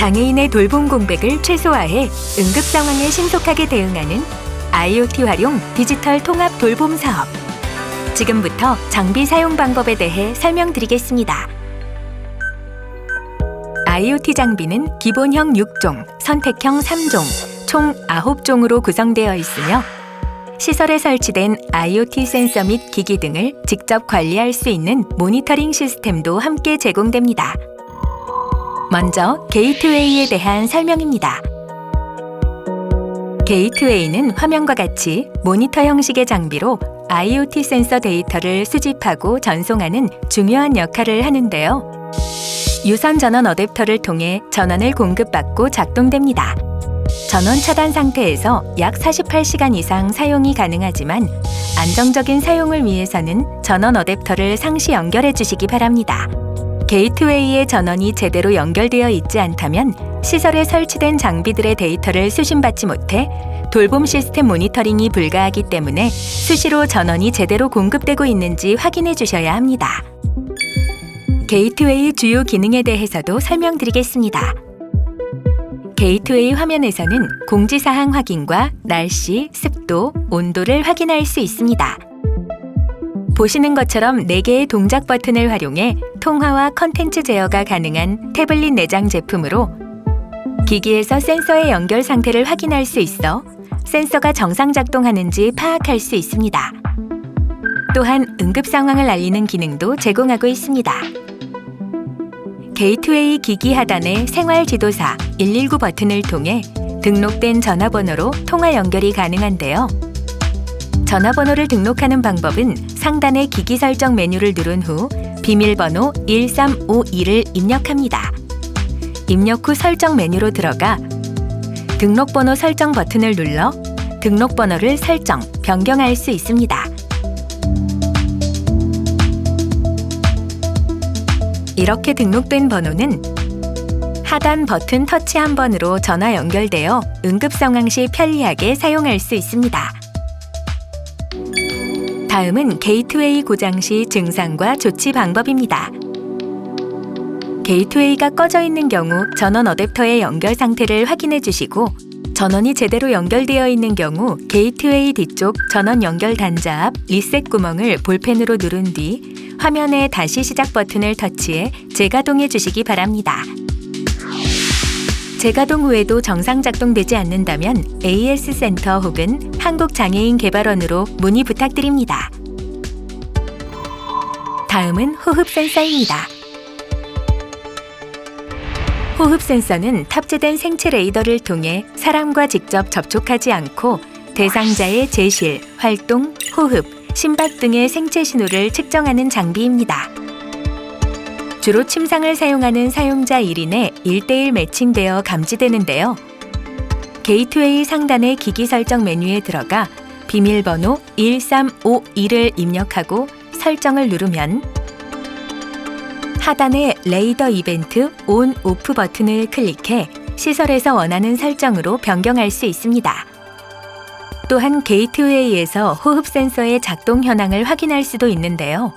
장애인의 돌봄 공백을 최소화해 응급 상황에 신속하게 대응하는 IoT 활용 디지털 통합 돌봄 사업. 지금부터 장비 사용 방법에 대해 설명드리겠습니다. IoT 장비는 기본형 6종, 선택형 3종, 총 9종으로 구성되어 있으며 시설에 설치된 IoT 센서 및 기기 등을 직접 관리할 수 있는 모니터링 시스템도 함께 제공됩니다. 먼저 게이트웨이에 대한 설명입니다. 게이트웨이는 화면과 같이 모니터 형식의 장비로 IoT 센서 데이터를 수집하고 전송하는 중요한 역할을 하는데요. 유선 전원 어댑터를 통해 전원을 공급받고 작동됩니다. 전원 차단 상태에서 약 48시간 이상 사용이 가능하지만 안정적인 사용을 위해서는 전원 어댑터를 상시 연결해 주시기 바랍니다. 게이트웨이의 전원이 제대로 연결되어 있지 않다면 시설에 설치된 장비들의 데이터를 수신받지 못해 돌봄 시스템 모니터링이 불가하기 때문에 수시로 전원이 제대로 공급되고 있는지 확인해 주셔야 합니다. 게이트웨이 주요 기능에 대해서도 설명드리겠습니다. 게이트웨이 화면에서는 공지사항 확인과 날씨, 습도, 온도를 확인할 수 있습니다. 보시는 것처럼 4개의 동작 버튼을 활용해 통화와 컨텐츠 제어가 가능한 태블릿 내장 제품으로 기기에서 센서의 연결 상태를 확인할 수 있어 센서가 정상 작동하는지 파악할 수 있습니다. 또한 응급 상황을 알리는 기능도 제공하고 있습니다. 게이트웨이 기기 하단의 생활 지도사 119 버튼을 통해 등록된 전화번호로 통화 연결이 가능한데요. 전화번호를 등록하는 방법은 상단의 기기 설정 메뉴를 누른 후 비밀번호 1352를 입력합니다. 입력 후 설정 메뉴로 들어가 등록번호 설정 버튼을 눌러 등록번호를 설정, 변경할 수 있습니다. 이렇게 등록된 번호는 하단 버튼 터치 한 번으로 전화 연결되어 응급 상황 시 편리하게 사용할 수 있습니다. 다음은 게이트웨이 고장 시 증상과 조치 방법입니다. 게이트웨이가 꺼져 있는 경우 전원 어댑터의 연결 상태를 확인해 주시고 전원이 제대로 연결되어 있는 경우 게이트웨이 뒤쪽 전원 연결 단자 앞 리셋 구멍을 볼펜으로 누른 뒤 화면의 다시 시작 버튼을 터치해 재가동해 주시기 바랍니다. 재가동 후에도 정상 작동되지 않는다면 AS 센터 혹은 한국장애인 개발원으로 문의 부탁드립니다. 다음은 호흡 센서입니다. 호흡 센서는 탑재된 생체 레이더를 통해 사람과 직접 접촉하지 않고 대상자의 제실, 활동, 호흡, 심박 등의 생체 신호를 측정하는 장비입니다. 주로 침상을 사용하는 사용자 1인에 1대1 매칭되어 감지되는데요. 게이트웨이 상단의 기기 설정 메뉴에 들어가 비밀번호 1352를 입력하고 설정을 누르면 하단의 레이더 이벤트 온 오프 버튼을 클릭해 시설에서 원하는 설정으로 변경할 수 있습니다. 또한 게이트웨이에서 호흡 센서의 작동 현황을 확인할 수도 있는데요.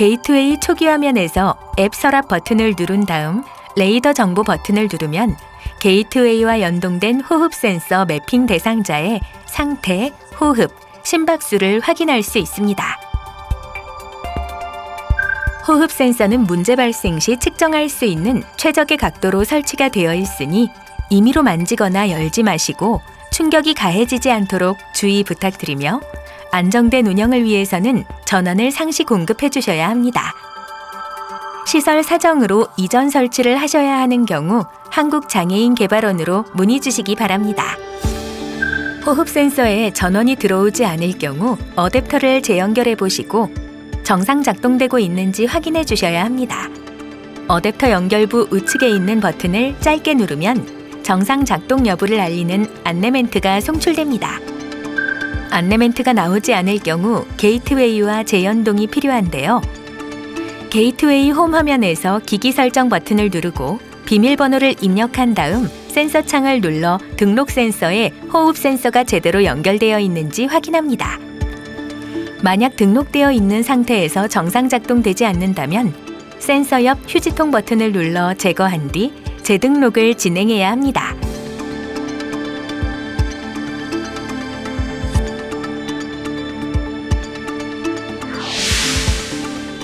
게이트웨이 초기 화면에서 앱 서랍 버튼을 누른 다음 레이더 정보 버튼을 누르면 게이트웨이와 연동된 호흡 센서 매핑 대상자의 상태, 호흡, 심박수를 확인할 수 있습니다. 호흡 센서는 문제 발생 시 측정할 수 있는 최적의 각도로 설치가 되어 있으니 임의로 만지거나 열지 마시고 충격이 가해지지 않도록 주의 부탁드리며 안정된 운영을 위해서는 전원을 상시 공급해 주셔야 합니다. 시설 사정으로 이전 설치를 하셔야 하는 경우 한국장애인 개발원으로 문의 주시기 바랍니다. 호흡 센서에 전원이 들어오지 않을 경우 어댑터를 재연결해 보시고 정상 작동되고 있는지 확인해 주셔야 합니다. 어댑터 연결부 우측에 있는 버튼을 짧게 누르면 정상 작동 여부를 알리는 안내 멘트가 송출됩니다. 안내 멘트가 나오지 않을 경우 게이트웨이와 재연동이 필요한데요. 게이트웨이 홈 화면에서 기기 설정 버튼을 누르고 비밀번호를 입력한 다음 센서 창을 눌러 등록 센서에 호흡 센서가 제대로 연결되어 있는지 확인합니다. 만약 등록되어 있는 상태에서 정상 작동되지 않는다면 센서 옆 휴지통 버튼을 눌러 제거한 뒤 재등록을 진행해야 합니다.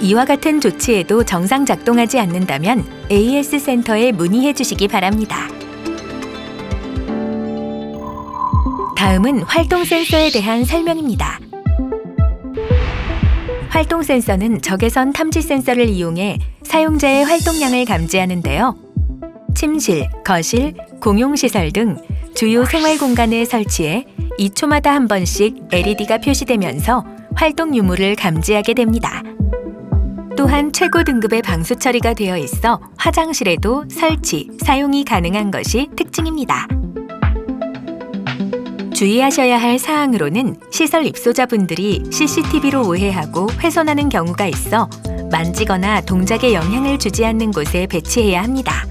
이와 같은 조치에도 정상 작동하지 않는다면 AS 센터에 문의해 주시기 바랍니다. 다음은 활동 센서에 대한 설명입니다. 활동 센서는 적외선 탐지 센서를 이용해 사용자의 활동량을 감지하는데요. 침실, 거실, 공용시설 등 주요 생활 공간에 설치해 2초마다 한 번씩 LED가 표시되면서 활동 유무를 감지하게 됩니다. 또한 최고 등급의 방수 처리가 되어 있어 화장실에도 설치, 사용이 가능한 것이 특징입니다. 주의하셔야 할 사항으로는 시설 입소자분들이 CCTV로 오해하고 훼손하는 경우가 있어 만지거나 동작에 영향을 주지 않는 곳에 배치해야 합니다.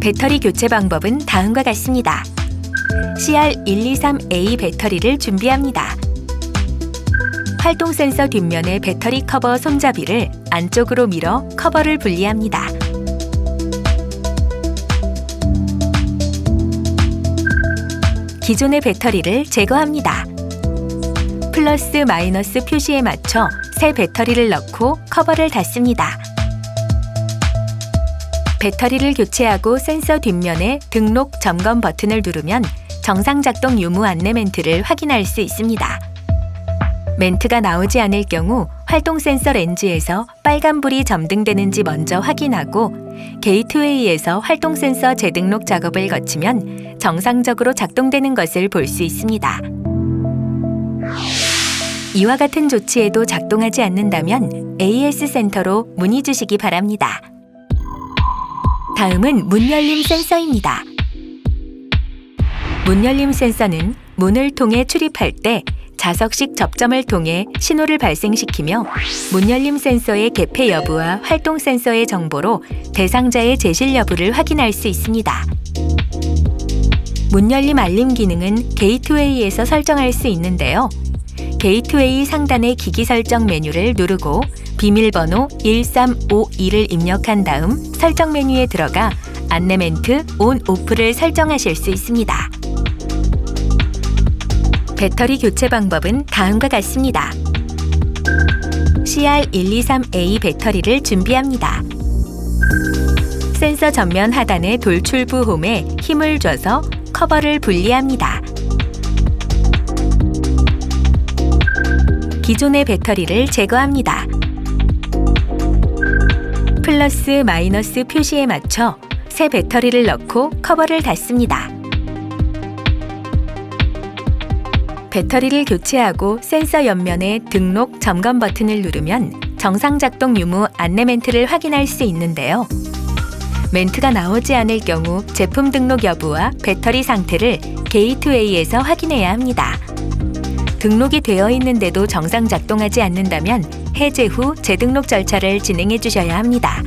배터리 교체 방법은 다음과 같습니다. CR123A 배터리를 준비합니다. 활동 센서 뒷면의 배터리 커버 손잡이를 안쪽으로 밀어 커버를 분리합니다. 기존의 배터리를 제거합니다. 플러스 마이너스 표시에 맞춰 새 배터리를 넣고 커버를 닫습니다. 배터리를 교체하고 센서 뒷면에 등록 점검 버튼을 누르면 정상 작동 유무 안내 멘트를 확인할 수 있습니다. 멘트가 나오지 않을 경우 활동 센서 렌즈에서 빨간불이 점등되는지 먼저 확인하고 게이트웨이에서 활동 센서 재등록 작업을 거치면 정상적으로 작동되는 것을 볼 수 있습니다. 이와 같은 조치에도 작동하지 않는다면 AS 센터로 문의 주시기 바랍니다. 다음은 문 열림 센서입니다. 문 열림 센서는 문을 통해 출입할 때 자석식 접점을 통해 신호를 발생시키며 문 열림 센서의 개폐 여부와 활동 센서의 정보로 대상자의 제실 여부를 확인할 수 있습니다. 문 열림 알림 기능은 게이트웨이에서 설정할 수 있는데요. 게이트웨이 상단의 기기 설정 메뉴를 누르고 비밀번호 1352를 입력한 다음 설정 메뉴에 들어가 안내 멘트 온 오프를 설정하실 수 있습니다. 배터리 교체 방법은 다음과 같습니다. CR123A 배터리를 준비합니다. 센서 전면 하단의 돌출부 홈에 힘을 줘서 커버를 분리합니다. 기존의 배터리를 제거합니다. 플러스 마이너스 표시에 맞춰 새 배터리를 넣고 커버를 닫습니다. 배터리를 교체하고 센서 옆면에 등록 점검 버튼을 누르면 정상 작동 유무 안내 멘트를 확인할 수 있는데요. 멘트가 나오지 않을 경우 제품 등록 여부와 배터리 상태를 게이트웨이에서 확인해야 합니다. 등록이 되어 있는데도 정상 작동하지 않는다면 해제 후 재등록 절차를 진행해 주셔야 합니다.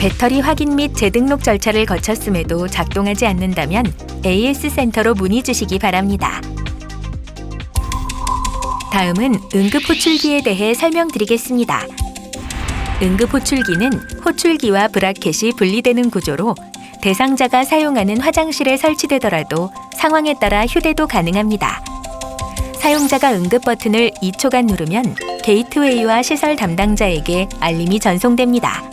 배터리 확인 및 재등록 절차를 거쳤음에도 작동하지 않는다면 AS 센터로 문의 주시기 바랍니다. 다음은 응급 호출기에 대해 설명드리겠습니다. 응급 호출기는 호출기와 브라켓이 분리되는 구조로 대상자가 사용하는 화장실에 설치되더라도 상황에 따라 휴대도 가능합니다. 사용자가 응급 버튼을 2초간 누르면 게이트웨이와 시설 담당자에게 알림이 전송됩니다.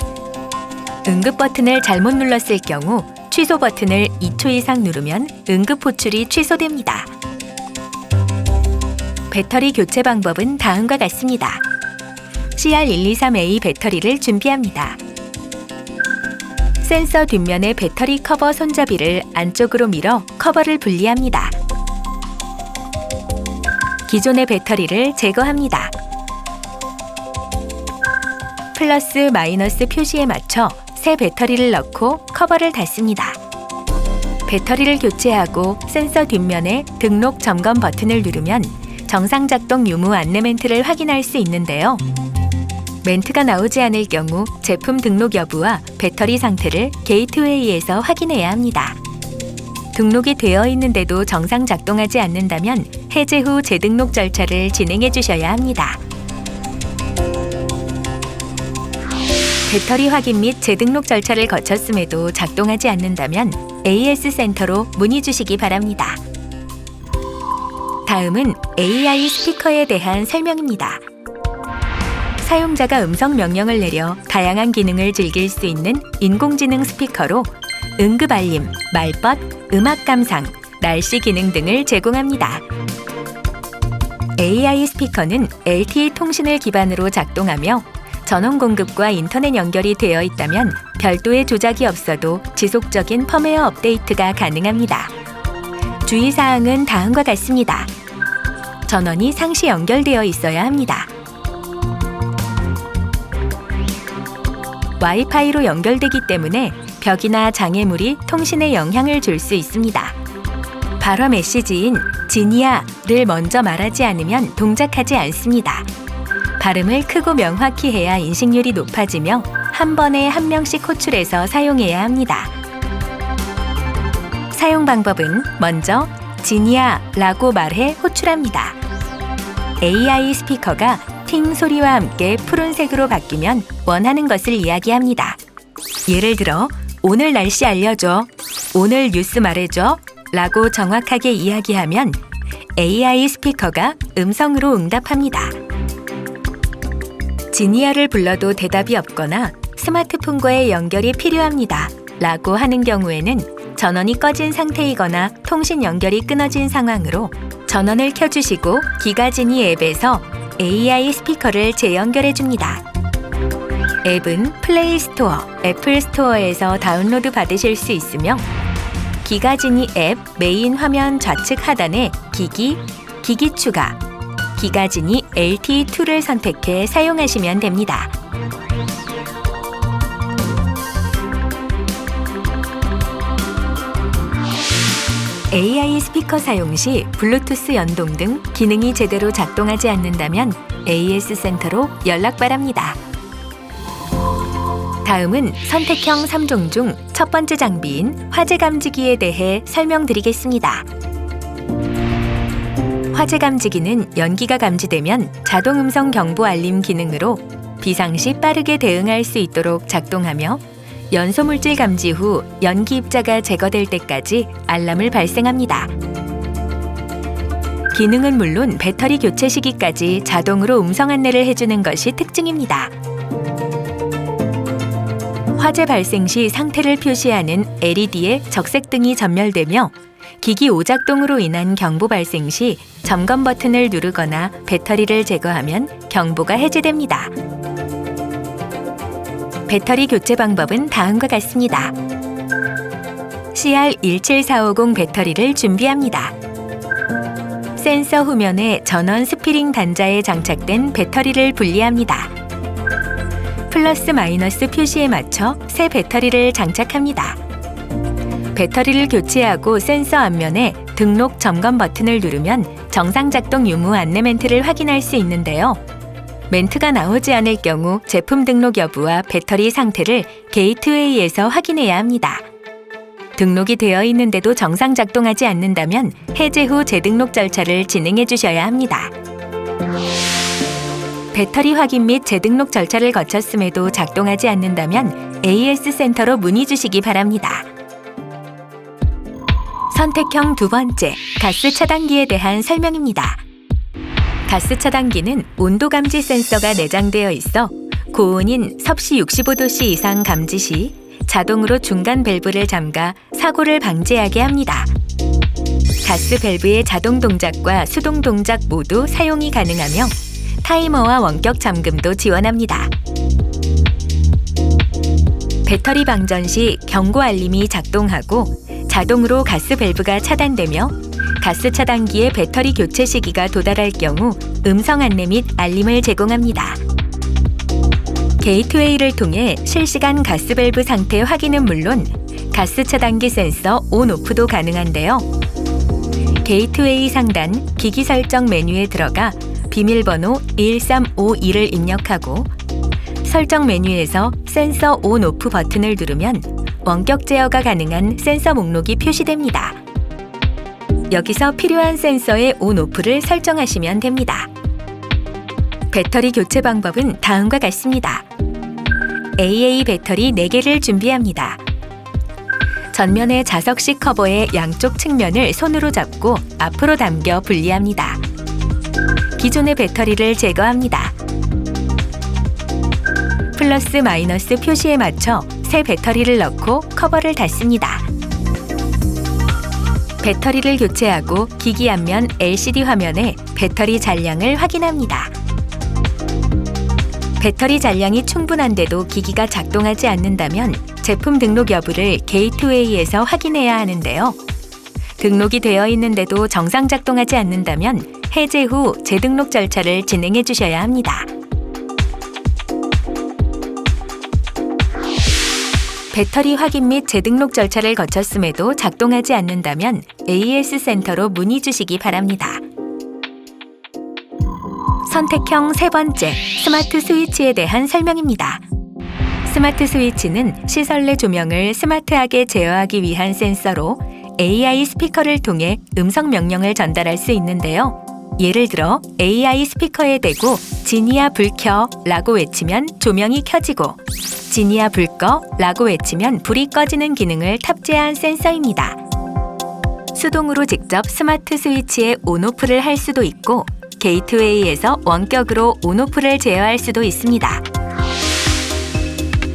응급 버튼을 잘못 눌렀을 경우 취소 버튼을 2초 이상 누르면 응급 호출이 취소됩니다. 배터리 교체 방법은 다음과 같습니다. CR123A 배터리를 준비합니다. 센서 뒷면의 배터리 커버 손잡이를 안쪽으로 밀어 커버를 분리합니다. 기존의 배터리를 제거합니다. 플러스 마이너스 표시에 맞춰 새 배터리를 넣고 커버를 닫습니다. 배터리를 교체하고 센서 뒷면에 등록 점검 버튼을 누르면 정상 작동 유무 안내 멘트를 확인할 수 있는데요. 멘트가 나오지 않을 경우 제품 등록 여부와 배터리 상태를 게이트웨이에서 확인해야 합니다. 등록이 되어 있는데도 정상 작동하지 않는다면 해제 후 재등록 절차를 진행해 주셔야 합니다. 배터리 확인 및 재등록 절차를 거쳤음에도 작동하지 않는다면 AS 센터로 문의 주시기 바랍니다. 다음은 AI 스피커에 대한 설명입니다. 사용자가 음성 명령을 내려 다양한 기능을 즐길 수 있는 인공지능 스피커로 응급 알림, 말벗, 음악 감상, 날씨 기능 등을 제공합니다. AI 스피커는 LTE 통신을 기반으로 작동하며 전원 공급과 인터넷 연결이 되어 있다면 별도의 조작이 없어도 지속적인 펌웨어 업데이트가 가능합니다. 주의사항은 다음과 같습니다. 전원이 상시 연결되어 있어야 합니다. 와이파이로 연결되기 때문에 벽이나 장애물이 통신에 영향을 줄 수 있습니다. 발화 메시지인 지니아를 먼저 말하지 않으면 동작하지 않습니다. 발음을 크고 명확히 해야 인식률이 높아지며 한 번에 한 명씩 호출해서 사용해야 합니다. 사용 방법은 먼저 지니아라고 말해 호출합니다. AI 스피커가 팅 소리와 함께 푸른색으로 바뀌면 원하는 것을 이야기합니다. 예를 들어 오늘 날씨 알려줘, 오늘 뉴스 말해줘 라고 정확하게 이야기하면 AI 스피커가 음성으로 응답합니다. 지니아를 불러도 대답이 없거나 스마트폰과의 연결이 필요합니다. 라고 하는 경우에는 전원이 꺼진 상태이거나 통신 연결이 끊어진 상황으로 전원을 켜주시고 기가지니 앱에서 AI 스피커를 재연결해 줍니다. 앱은 플레이 스토어, 애플 스토어에서 다운로드 받으실 수 있으며 기가지니 앱 메인 화면 좌측 하단에 기기, 기기 추가, 기가지니 LT2를 선택해 사용하시면 됩니다. AI 스피커 사용 시 블루투스 연동 등 기능이 제대로 작동하지 않는다면 AS 센터로 연락 바랍니다. 다음은 선택형 3종 중 첫 번째 장비인 화재 감지기에 대해 설명드리겠습니다. 화재 감지기는 연기가 감지되면 자동 음성 경보 알림 기능으로 비상시 빠르게 대응할 수 있도록 작동하며 연소 물질 감지 후 연기 입자가 제거될 때까지 알람을 발생합니다. 기능은 물론 배터리 교체 시기까지 자동으로 음성 안내를 해주는 것이 특징입니다. 화재 발생 시 상태를 표시하는 LED의 적색등이 전멸되며 기기 오작동으로 인한 경보 발생 시 점검 버튼을 누르거나 배터리를 제거하면 경보가 해제됩니다. 배터리 교체 방법은 다음과 같습니다. CR17450 배터리를 준비합니다. 센서 후면에 전원 스피링 단자에 장착된 배터리를 분리합니다. 플러스 마이너스 표시에 맞춰 새 배터리를 장착합니다. 배터리를 교체하고 센서 앞면에 등록 점검 버튼을 누르면 정상 작동 유무 안내 멘트를 확인할 수 있는데요. 멘트가 나오지 않을 경우 제품 등록 여부와 배터리 상태를 게이트웨이에서 확인해야 합니다. 등록이 되어 있는데도 정상 작동하지 않는다면 해제 후 재등록 절차를 진행해 주셔야 합니다. 배터리 확인 및 재등록 절차를 거쳤음에도 작동하지 않는다면 AS 센터로 문의 주시기 바랍니다. 선택형 두 번째, 가스 차단기에 대한 설명입니다. 가스 차단기는 온도 감지 센서가 내장되어 있어 고온인 섭씨 65도씨 이상 감지 시 자동으로 중간 밸브를 잠가 사고를 방지하게 합니다. 가스 밸브의 자동 동작과 수동 동작 모두 사용이 가능하며 타이머와 원격 잠금도 지원합니다. 배터리 방전 시 경고 알림이 작동하고 자동으로 가스 밸브가 차단되며 가스 차단기의 배터리 교체 시기가 도달할 경우 음성 안내 및 알림을 제공합니다. 게이트웨이를 통해 실시간 가스 밸브 상태 확인은 물론 가스 차단기 센서 온 오프도 가능한데요. 게이트웨이 상단 기기 설정 메뉴에 들어가 비밀번호 1352를 입력하고 설정 메뉴에서 센서 온 오프 버튼을 누르면 원격 제어가 가능한 센서 목록이 표시됩니다. 여기서 필요한 센서의 온 오프를 설정하시면 됩니다. 배터리 교체 방법은 다음과 같습니다. AA 배터리 4개를 준비합니다. 전면의 자석식 커버의 양쪽 측면을 손으로 잡고 앞으로 당겨 분리합니다. 기존의 배터리를 제거합니다. 플러스 마이너스 표시에 맞춰 새 배터리를 넣고 커버를 닫습니다. 배터리를 교체하고 기기 앞면 LCD 화면에 배터리 잔량을 확인합니다. 배터리 잔량이 충분한데도 기기가 작동하지 않는다면 제품 등록 여부를 게이트웨이에서 확인해야 하는데요. 등록이 되어 있는데도 정상 작동하지 않는다면 해제 후 재등록 절차를 진행해 주셔야 합니다. 배터리 확인 및 재등록 절차를 거쳤음에도 작동하지 않는다면 AS 센터로 문의 주시기 바랍니다. 선택형 세 번째 스마트 스위치에 대한 설명입니다. 스마트 스위치는 시설 내 조명을 스마트하게 제어하기 위한 센서로 AI 스피커를 통해 음성 명령을 전달할 수 있는데요. 예를 들어 AI 스피커에 대고 지니야 불 켜 라고 외치면 조명이 켜지고 지니야 불 꺼 라고 외치면 불이 꺼지는 기능을 탑재한 센서입니다. 수동으로 직접 스마트 스위치의 온오프를 할 수도 있고 게이트웨이에서 원격으로 온오프를 제어할 수도 있습니다.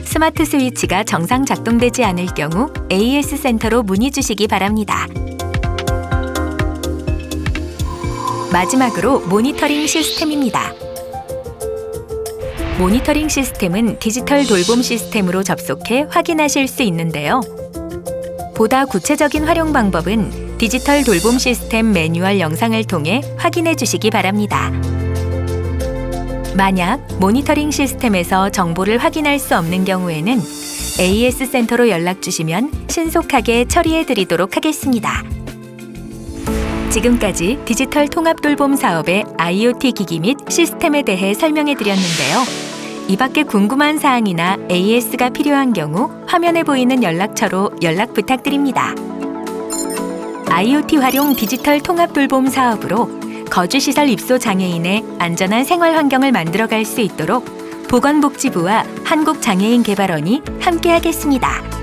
스마트 스위치가 정상 작동되지 않을 경우 AS 센터로 문의 주시기 바랍니다. 마지막으로 모니터링 시스템입니다. 모니터링 시스템은 디지털 돌봄 시스템으로 접속해 확인하실 수 있는데요. 보다 구체적인 활용 방법은 디지털 돌봄 시스템 매뉴얼 영상을 통해 확인해 주시기 바랍니다. 만약 모니터링 시스템에서 정보를 확인할 수 없는 경우에는 AS 센터로 연락 주시면 신속하게 처리해 드리도록 하겠습니다. 지금까지 디지털 통합 돌봄 사업의 IoT 기기 및 시스템에 대해 설명해 드렸는데요. 이 밖에 궁금한 사항이나 AS가 필요한 경우 화면에 보이는 연락처로 연락 부탁드립니다. IoT 활용 디지털 통합 돌봄 사업으로 거주시설 입소 장애인의 안전한 생활 환경을 만들어갈 수 있도록 보건복지부와 한국장애인개발원이 함께하겠습니다.